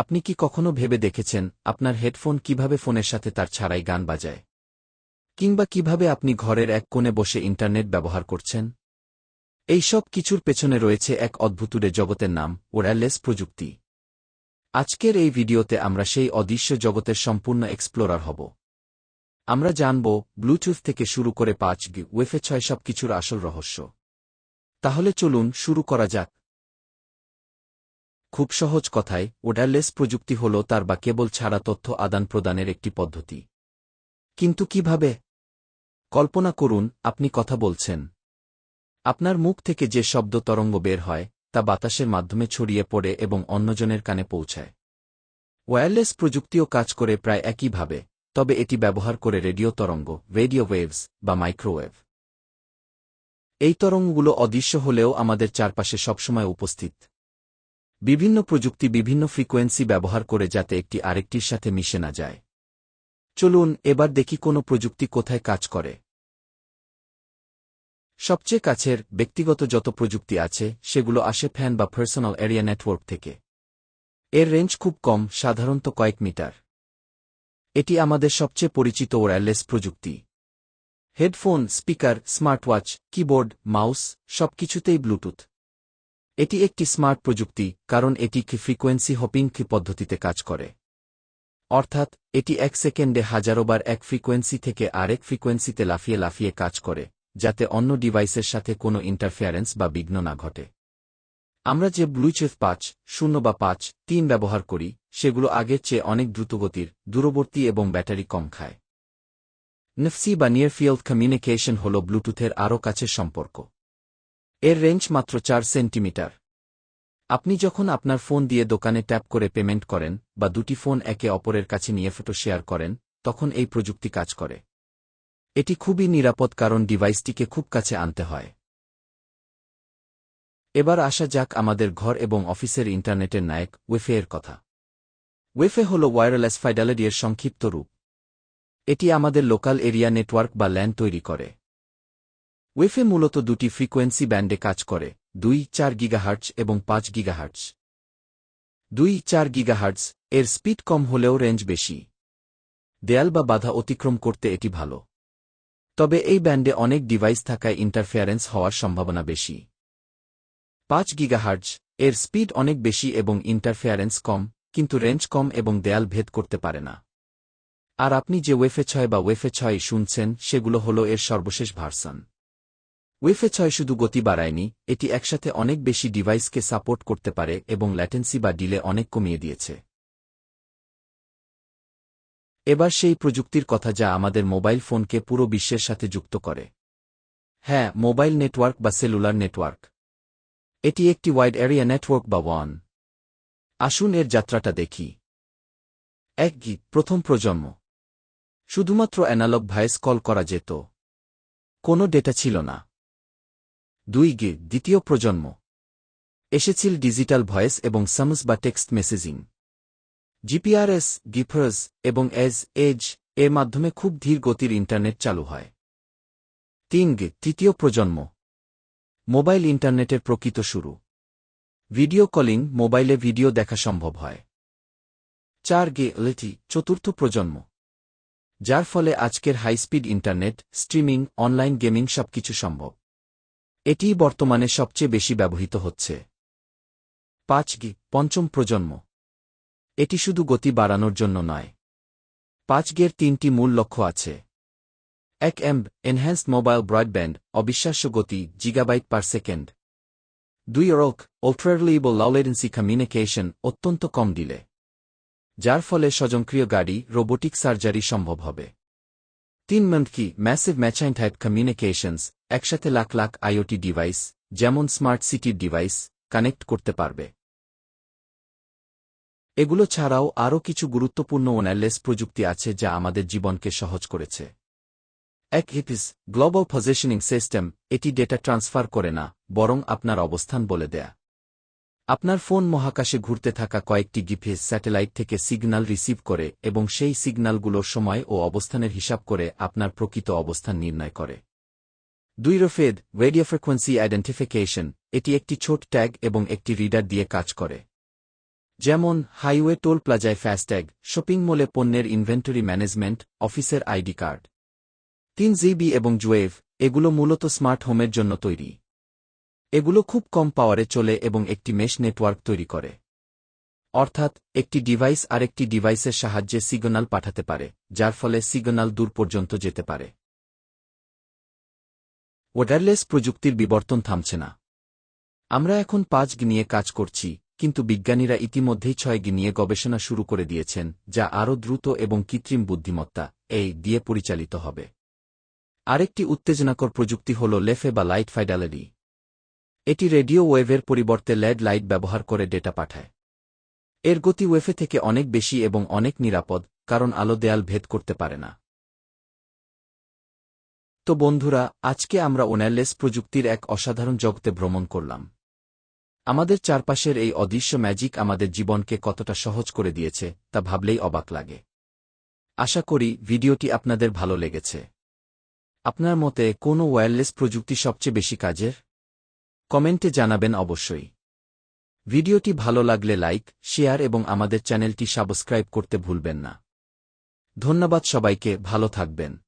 আপনি কি কখনো ভেবে দেখেছেন আপনার হেডফোন কীভাবে ফোনের সাথে তার ছাড়াই গান বাজায়? কিংবা কীভাবে আপনি ঘরের এক কোণে বসে ইন্টারনেট ব্যবহার করছেন? এই সব কিছুর পেছনে রয়েছে এক অদ্ভুতুরে জগতের নাম, ওয়্যারলেস প্রযুক্তি। আজকের এই ভিডিওতে আমরা সেই অদৃশ্য জগতের সম্পূর্ণ এক্সপ্লোরার হব। আমরা জানব ব্লুটুথ থেকে শুরু করে পাঁচ ওয়েফে ছয় সব কিছুর আসল রহস্য। তাহলে চলুন শুরু করা যাক। খুব সহজ কথায় ওয়্যারলেস প্রযুক্তি হল তার বা কেবল ছাড়া তথ্য আদান প্রদানের একটি পদ্ধতি। কিন্তু কীভাবে? কল্পনা করুন, আপনি কথা বলছেন। আপনার মুখ থেকে যে শব্দ তরঙ্গ বের হয়, তা বাতাসের মাধ্যমে ছড়িয়ে পড়ে এবং অন্যজনের কানে পৌঁছায়। ওয়্যারলেস প্রযুক্তিও কাজ করে প্রায় একইভাবে, তবে এটি ব্যবহার করে রেডিও তরঙ্গ, রেডিও ওয়েভস বা মাইক্রোওয়েভ। এই তরঙ্গগুলো অদৃশ্য হলেও আমাদের চারপাশে সবসময় উপস্থিত। বিভিন্ন প্রযুক্তি বিভিন্ন ফ্রিকোয়েন্সি ব্যবহার করে যাতে একটি আরেকটির সাথে মিশে না যায়। চলুন, এবার দেখি কোনো প্রযুক্তি কোথায় কাজ করে। সবচেয়ে কাছের, ব্যক্তিগত যত প্রযুক্তি আছে, সেগুলো আসে ফ্যান বা পার্সোনাল এরিয়া নেটওয়ার্ক থেকে। এর রেঞ্জ খুব কম, সাধারণত কয়েক মিটার। এটি আমাদের সবচেয়ে পরিচিত ওয়্যারলেস প্রযুক্তি। Headphone, speaker, smartwatch, keyboard, mouse, সবকিছুতেই ব্লুটুথ। এটি একটি স্মার্ট প্রযুক্তি, কারণ এটি কি ফ্রিকোয়েন্সি হপিং কি পদ্ধতিতে কাজ করে। অর্থাৎ, এটি এক সেকেন্ডে হাজারোবার এক ফ্রিকোয়েন্সি থেকে আরেক ফ্রিকোয়েন্সিতে লাফিয়ে লাফিয়ে কাজ করে, যাতে অন্য ডিভাইসের সাথে কোনো ইন্টারফেয়ারেন্স বা বিঘ্ন না ঘটে। আমরা যে ব্লুটুথ পাঁচ, শূন্য বা পাঁচ, তিন ব্যবহার করি, সেগুলো আগের চেয়ে অনেক দ্রুতগতির, দূরবর্তী এবং ব্যাটারি কম খায়। নেফসি বা নিয়ার ফিল্ড কমিউনিকেশন হল ব্লুটুথের আরও কাছের সম্পর্ক। এর রেঞ্জ মাত্র চার সেন্টিমিটার। আপনি যখন আপনার ফোন দিয়ে দোকানে ট্যাপ করে পেমেন্ট করেন বা দুটি ফোন একে অপরের কাছে নিয়ে ফটো শেয়ার করেন, তখন এই প্রযুক্তি কাজ করে। এটি খুবই নিরাপদ কারণ ডিভাইসটিকে খুব কাছে আনতে হয়। এবার আসা যাক আমাদের ঘর এবং অফিসের ইন্টারনেটের নায়ক ওয়েফে এর কথা। ওয়েফে হল ওয়্যারলেস ফাইডালিটির সংক্ষিপ্ত রূপ। এটি আমাদের লোকাল এরিয়া নেটওয়ার্ক বা ল্যান্ড তৈরি করে। ওয়েফে মূলত দুটি ফ্রিকোয়েন্সি ব্যান্ডে কাজ করে, দুই চার গিগাহার্টস এবং পাঁচ গিগাহার্টস দুই চার গিগাহার্টস এর স্পিড কম হলেও রেঞ্জ বেশি। দেয়াল বা বাধা অতিক্রম করতে এটি ভালো। তবে এই ব্যান্ডে অনেক ডিভাইস থাকায় ইন্টারফেয়ারেন্স হওয়ার সম্ভাবনা বেশি। পাঁচ গিগাহার্টস এর স্পিড অনেক বেশি এবং ইন্টারফেয়ারেন্স কম, কিন্তু রেঞ্জ কম এবং দেয়াল ভেদ করতে পারে না। আর আপনি যে ওয়েফে ছয় বা ওয়েফে ছয় শুনছেন, সেগুলো হল এর সর্বশেষ ভার্সন। ওয়েফে ছয় শুধু গতি বাড়ায়নি, এটি একসাথে অনেক বেশি ডিভাইসকে সাপোর্ট করতে পারে এবং ল্যাটেন্সি বা ডিলে অনেক কমিয়ে দিয়েছে। এবার সেই প্রযুক্তির কথা যা আমাদের মোবাইল ফোনকে পুরো বিশ্বের সাথে যুক্ত করে। হ্যাঁ মোবাইল নেটওয়ার্ক বা সেলুলার নেটওয়ার্ক। এটি একটি ওয়াইড এরিয়া নেটওয়ার্ক বা ওয়ান। আসুন এর যাত্রাটা দেখি। এক গি, প্রথম প্রজন্ম। শুধুমাত্র অ্যানালগ ভয়েস কল করা যেত। কোনো ডেটা ছিল না। দুই গে দ্বিতীয় প্রজন্ম। এসেছিল ডিজিটাল ভয়েস এবং সামস বা টেক্সট মেসেজিং। জিপিআরএস গিফার্স এবং এজ এজ এর মাধ্যমে খুব ধীর গতির ইন্টারনেট চালু হয়। তিন গে তৃতীয় প্রজন্ম। মোবাইল ইন্টারনেটের প্রকৃত শুরু। ভিডিও কলিং, মোবাইলে ভিডিও দেখা সম্ভব হয়। চার গে লেটি, চতুর্থ প্রজন্ম। যার ফলে আজকের high speed internet, streaming, online gaming সবকিছু সম্ভব। এটিই বর্তমানে সবচেয়ে বেশি ব্যবহৃত হচ্ছে। পাঁচ গি, পঞ্চম প্রজন্ম। এটি শুধু গতি বাড়ানোর জন্য নয়। পাঁচ গের তিনটি মূল লক্ষ্য আছে। এক এমব এনহ্যান্সড মোবাইল ব্রডব্যান্ড অবিশ্বাস্য গতি জিগাবাইট পার সেকেন্ড দুই rock ultra reliable low latency communication অত্যন্ত কম দিলে যার ফলে স্বজনক্রিয় গাড়ি রোবোটিক সার্জারি সম্ভব হবে। তিন মন্থকি ম্যাসিভ ম্যাচাইন টাইপ কমিউনিকেশনস একসাথে লাখ লাখ আইওটি ডিভাইস, যেমন স্মার্ট সিটির ডিভাইস, কানেক্ট করতে পারবে। এগুলো ছাড়াও আরও কিছু গুরুত্বপূর্ণ ওয়্যারলেস প্রযুক্তি আছে যা আমাদের জীবনকে সহজ করেছে। এক হিপিস গ্লোবাল পজিশনিং সিস্টেম, এটি ডেটা ট্রান্সফার করে না, বরং আপনার অবস্থান বলে দেয়া। আপনার ফোন মহাকাশে ঘুরতে থাকা কয়েকটি জিপিএস স্যাটেলাইট থেকে সিগন্যাল রিসিভ করে এবং সেই সিগন্যালগুলোর সময় ও অবস্থানের হিসাব করে আপনার প্রকৃত অবস্থান নির্ণয় করে। দুই রফেদ, রেডিও ফ্রিকোয়েন্সি আইডেন্টিফিকেশন, এটি একটি ছোট ট্যাগ এবং একটি রিডার দিয়ে কাজ করে। যেমন, হাইওয়ে টোল প্লাজায় ফাস্ট্যাগ শপিং মলে পণ্যের ইনভেন্টরি ম্যানেজমেন্ট, অফিসের আইডি কার্ড। তিন জিবি এবং জুয়েভ, এগুলো মূলত স্মার্ট হোমের জন্য তৈরি। এগুলো খুব কম পাওয়ারে চলে এবং একটি মেশ নেটওয়ার্ক তৈরি করে। অর্থাৎ, একটি ডিভাইস আরেকটি ডিভাইসের সাহায্যে সিগন্যাল পাঠাতে পারে, যার ফলে সিগন্যাল দূর পর্যন্ত যেতে পারে। ওয়্যারলেস প্রযুক্তির বিবর্তন থামছে না। আমরা এখন পাঁচ নিয়ে কাজ করছি, কিন্তু বিজ্ঞানীরা ইতিমধ্যেই ছয় নিয়ে গবেষণা শুরু করে দিয়েছেন, যা আরও দ্রুত এবং কৃত্রিম বুদ্ধিমত্তা, এই, দিয়ে পরিচালিত হবে। আরেকটি উত্তেজনাকর প্রযুক্তি হল লেফে বা লাইট ফাইডালেরি। এটি রেডিও ওয়েভের পরিবর্তে লেড লাইট ব্যবহার করে ডেটা পাঠায়। এর গতি ওয়েফে থেকে অনেক বেশি এবং অনেক নিরাপদ, কারণ আলো দেয়াল ভেদ করতে পারে না। তো বন্ধুরা, আজকে আমরা ওয়্যারলেস প্রযুক্তির এক অসাধারণ জগতে ভ্রমণ করলাম। আমাদের চারপাশের এই অদৃশ্য ম্যাজিক আমাদের জীবনকে কতটা সহজ করে দিয়েছে, তা ভাবলেই অবাক লাগে। আশা করি ভিডিওটি আপনাদের ভালো লেগেছে। আপনার মতে কোন ওয়্যারলেস প্রযুক্তি সবচেয়ে বেশি কাজের? কমেন্টে জানাবেন অবশ্যই। ভিডিওটি ভালো লাগলে লাইক, শেয়ার এবং আমাদের চ্যানেলটি সাবস্ক্রাইব করতে ভুলবেন না। ধন্যবাদ সবাইকে, ভালো থাকবেন।